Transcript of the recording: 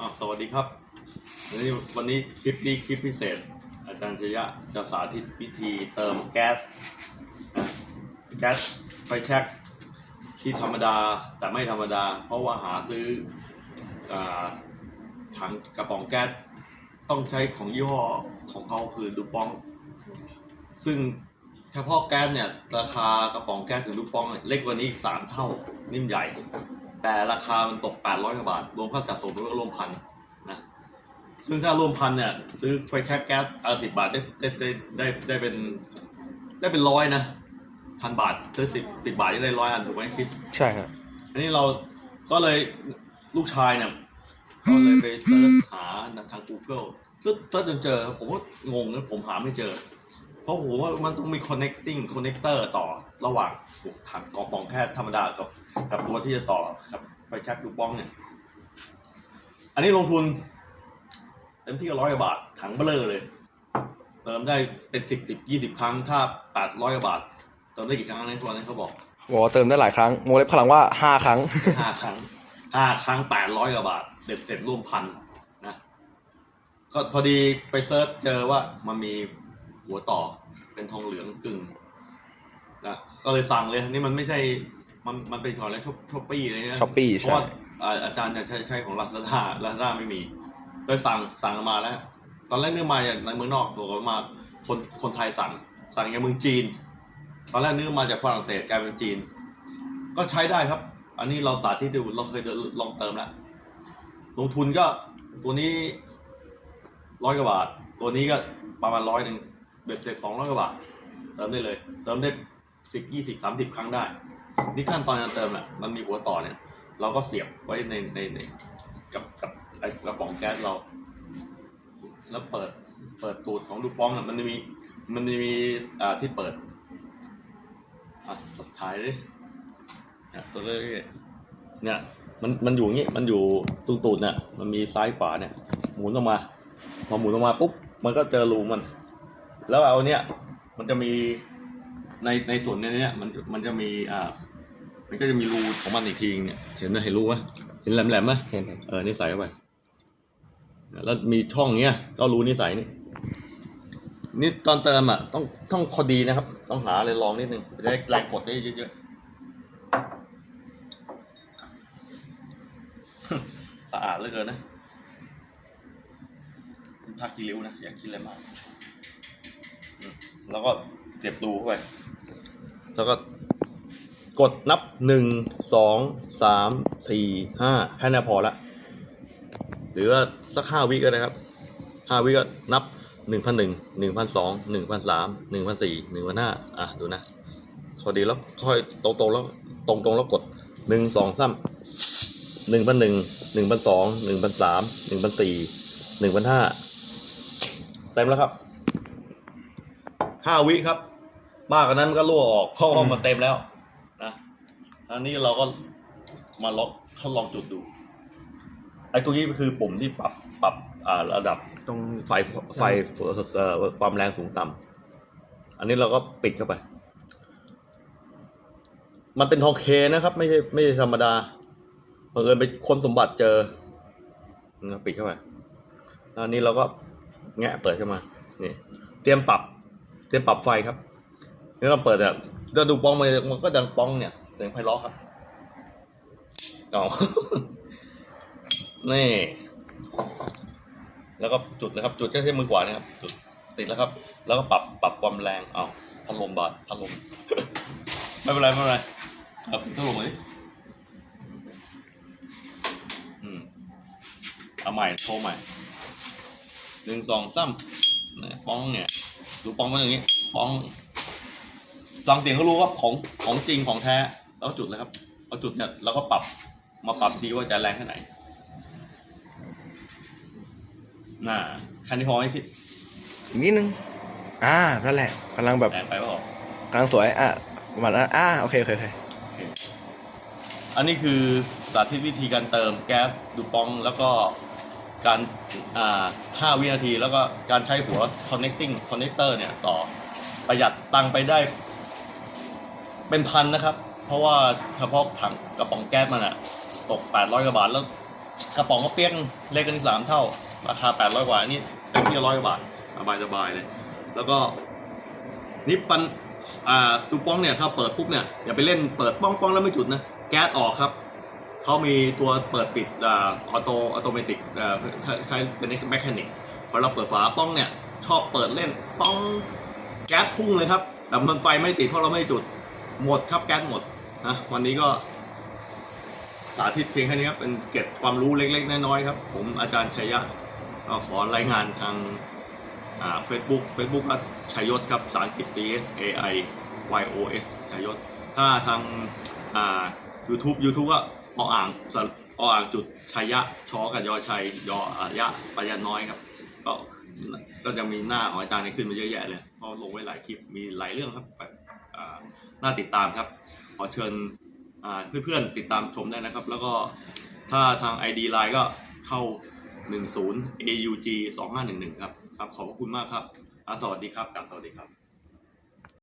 อะสวัสดีครับวันนี้วันนี้คลิปนี้คลิปพิเศษ อาจารย์ชยะจะสาธิตวิธีเติมแก๊สนะแก๊สไฟแช็กที่ธรรมดาแต่ไม่ธรรมดา เพราะว่าหาซื้ออถังกระป๋องแก๊สต้องใช้ของยี่ห้อของเขาคือดูปอง ซึ่งเฉพาะแก๊สเนี่ยราคากระป๋องแก๊สถึงดูปองเนี่ยเล็กกว่านี้อีกสามเท่านิ่มใหญ่ แต่ราคามันตก 800กว่าบาท รวมค่าสะสมแล้วก็รวมพันนะซึ่งถ้ารวมพันเนี่ย ซื้อไฟแช็กแก๊สเอาสิบบาทได้ได้ได้ได้ได้เป็น ได้เป็นร้อยนะพันบาทซื้อสิบสิบบาทจะได้ร้อยอันถูกไหมคิดใช่ครับอันนี้เราก็เลยลูกชายเนี่ยก็เลยไปเสิร์ชหาทาง Google เสิร์ชเสิร์ชจนเจอ ผมก็งงนะผมหาไม่เจอ เพราะผมว่ามันต้องมี connecting connector ต่อระหว่างถังกองปองแค่ธรรมดากับกับตัวที่จะต่อกับไฟแช็กลูกป้องเนี่ย อันนี้ลงทุนเต็มที่ก็ร้อยกว่าบาท ถังเบลอเลย เติมได้เป็นสิบสิบยี่สิบครั้ง ถ้าแปดร้อยกว่าบาท เติมได้กี่ครั้งในตัวนั้นเขาบอกบอกว่าเติมได้หลายครั้งวงเล็บพลังว่าห้าครั้งห้าครั้งห้าครั้งแปดร้อยกว่าบาทเด็ดเสร็จร่วมพันนะ ก็พอดีไปเซิร์ชเจอว่ามันมี หัวต่อเป็นทองเหลืองกึ่งนะก็เลยสั่งเลยนี่มันไม่ใช่ มันมันเป็นของอะไรชอปชอปปี้เลยนะ Shopee เพราะว่าอ่าอาจารย์จะใช้ใช้ของลาซาด้าลาซาด้าไม่มีเลยสั่งสั่งมาแล้ว ตอนแรกนึกมาจากในเมืองนอกส่งมาคนคนไทยสั่ง สั่งจากเมืองจีน ตอนแรกนึกมาจากฝรั่งเศสกลายเป็นจีน ก็ใช้ได้ครับ อันนี้เราสาธิตดูเราเคยเดินลองเติมแล้วลงทุนก็ตัวนี้ร้อยกว่าบาท ตัวนี้ก็ประมาณร้อยหนึ่ง เบ็ดเสร็จสองร้อยกว่าบาทเติมได้เลย เติมได้สิบยี่สิบสามสิบครั้งได้ นี่ขั้นตอนการเติมอะมันมีหัวต่อเนี่ย เราก็เสียบไว้ในในในกับกับไอกระป๋องแก๊สเรา แล้วเปิดเปิดตูดของลูกป้องอะมันจะมีมันจะมีอ่าที่เปิดอะสุดท้ายเนี่ยตัวเลขเนี่ยมันมันอยู่อย่างงี้มันอยู่ตรงตูดเนี่ยมันมีซ้ายขวาเนี่ยหมุนออกมาพอหมุนออกมาปุ๊บมันก็เจอรูมัน แล้วเอาเนี่ยมันจะมีในในส่วนเนี้ยมันมันจะมีอ่ามันก็จะมีรูของมันอีกทีเนี่ยเห็นไหมเห็นรูไหมเห็นแหลมๆไหมเห็นเห็นเออนี่ใส่เข้าไปแล้วมีช่องเงี้ยก็รูนี่ใส่นี่นี่ตอนเติมอะต้องต้องพอดีนะครับ ต้องหาอะไรลองนิดนึงจะได้แรงกดได้เยอะๆสะอาดเหลือเกินนะผ้าคีริ้วนะ อย่าคิดอะไรมากอืม แล้วก็เสียบรูเข้าไป แล้วก็กดนับหนึ่งสองสามสี่ห้าแค่นี้พอละหรือว่าสักห้าวิก็ได้ครับห้าวิก็นับหนึ่งพันหนึ่งหนึ่งพันสองหนึ่งพันสามหนึ่งพันสี่หนึ่งพันห้าอะดูนะพอดีแล้วค่อยตรงตรงๆแล้วตรงตรงๆแล้วกดหนึ่งสองสามหนึ่งพันหนึ่งหนึ่งพันสองหนึ่งพันสามหนึ่งพันสี่หนึ่งพันห้าเต็มแล้วครับ ห้าวิครับ มากกว่านั้นมันก็รั่วออกเพราะว่ามันเต็มแล้วนะอันนี้เราก็มาล็อกทดลองจุดดูไอ้ตรงนี้คือปุ่มที่ปรับปรับอ่าระดับตรงไฟไฟเอ่อความแรงสูงต่ำอันนี้เราก็ปิดเข้าไป มันเป็นทองเคนะครับ ไม่ใช่ไม่ใช่ธรรมดาเผอิญไปค้นสมบัติเจอนะปิดเข้าไปแล้วอันนี้เราก็แงะเปิดเข้ามานี่เตรียมปรับ เตรียมปรับไฟครับนี่เราเปิดอะถ้าดูป้องมันมันก็ดังป้องเนี่ยเสียงไพเราะครับอ๋อนี่ แล้วก็จุดเลยครับ จุดแค่ใช้มือขวานะครับ จุดติดแล้วครับ แล้วก็ปรับปรับความแรงเอาพัดลมบาดพัดลมไม่เป็นไรไม่เป็นไรเอาพัดลมเลยอืมเอาใหม่โทรใหม่หนึ่งสองสามเนี่ยป้องเนี่ย ดูป้องมันอย่างนี้ป้องฟังเสียงก็รู้ว่าของของจริงของแท้แล้วก็จุดเลยครับเอาจุดเนี่ยเราก็ปรับมาปรับทีว่าจะแรงแค่ไหนน่าแค่นี้พอให้คิดอีกนิดนึง อ่า นั่นแหละกำลังแบบแรงไปเปล่ากำลังสวย อะประมาณนั้นอ่า โอเคโอเคโอเคอันนี้คือสาธิตวิธีการเติมแก๊สดูปองแล้วก็ การอ่า5วินาที แล้วก็การใช้หัว connecting connector เนี่ยต่อประหยัดตังไปได้ เป็นพันนะครับ เพราะว่าเฉพาะถังกระป๋องแก๊สมันอะตก 800กว่าบาทแล้วกระป๋องกระเปี้ยกเล็กกันสามเท่า ราคาแปดร้อยกว่าอันนี่เต็มที่ร้อยกว่าบาทสบายสบายเลย แล้วก็นี่ปันอ่าตูป้องเนี่ยถ้าเปิดปุ๊บเนี่ยอย่าไปเล่นเปิดป้องป้องแล้วไม่จุดนะ แก๊สออกครับ เขามีตัวเปิดปิดออโตออโตเมติกคล้ายๆเป็นแมคานิกพอเราเปิดฝาป้องเนี่ย ชอบเปิดเล่นป้องแก๊สพุ่งเลยครับ แต่มันไฟไม่ติดเพราะเราไม่จุดหมดครับแก๊สหมดนะวันนี้ก็สาธิตเพียงแค่นี้ครับ เป็นเก็บความรู้เล็กๆ น้อยๆครับ ผมอาจารย์ชัยยะก็ขอรายงานทางอ่าเฟซบุ๊กเฟซบุ๊กก็ชัยยศครับภาษาอังกฤษ C S A I Y O S ชัยยศ ถ้าทางอ่า YouTube YouTube ก็ ออ่างสออ่างจุดชัยยะชอกับยอชัยยออายะปยันน้อยครับ ก็ก็จะมีหน้าของอาจารย์นี่ขึ้นมาเยอะแยะเลยเพราะลงไว้หลายคลิปมีหลายเรื่องครับอ่าน่าติดตามครับ ขอเชิญอ่าเพื่อนๆติดตามชมได้นะครับ แล้วก็ถ้าทาง ID Line ก็เข้า 10 AUG 2511 ครับ ครับ ขอบพระคุณมากครับอ่าสวัสดีครับกราบสวัสดีครับ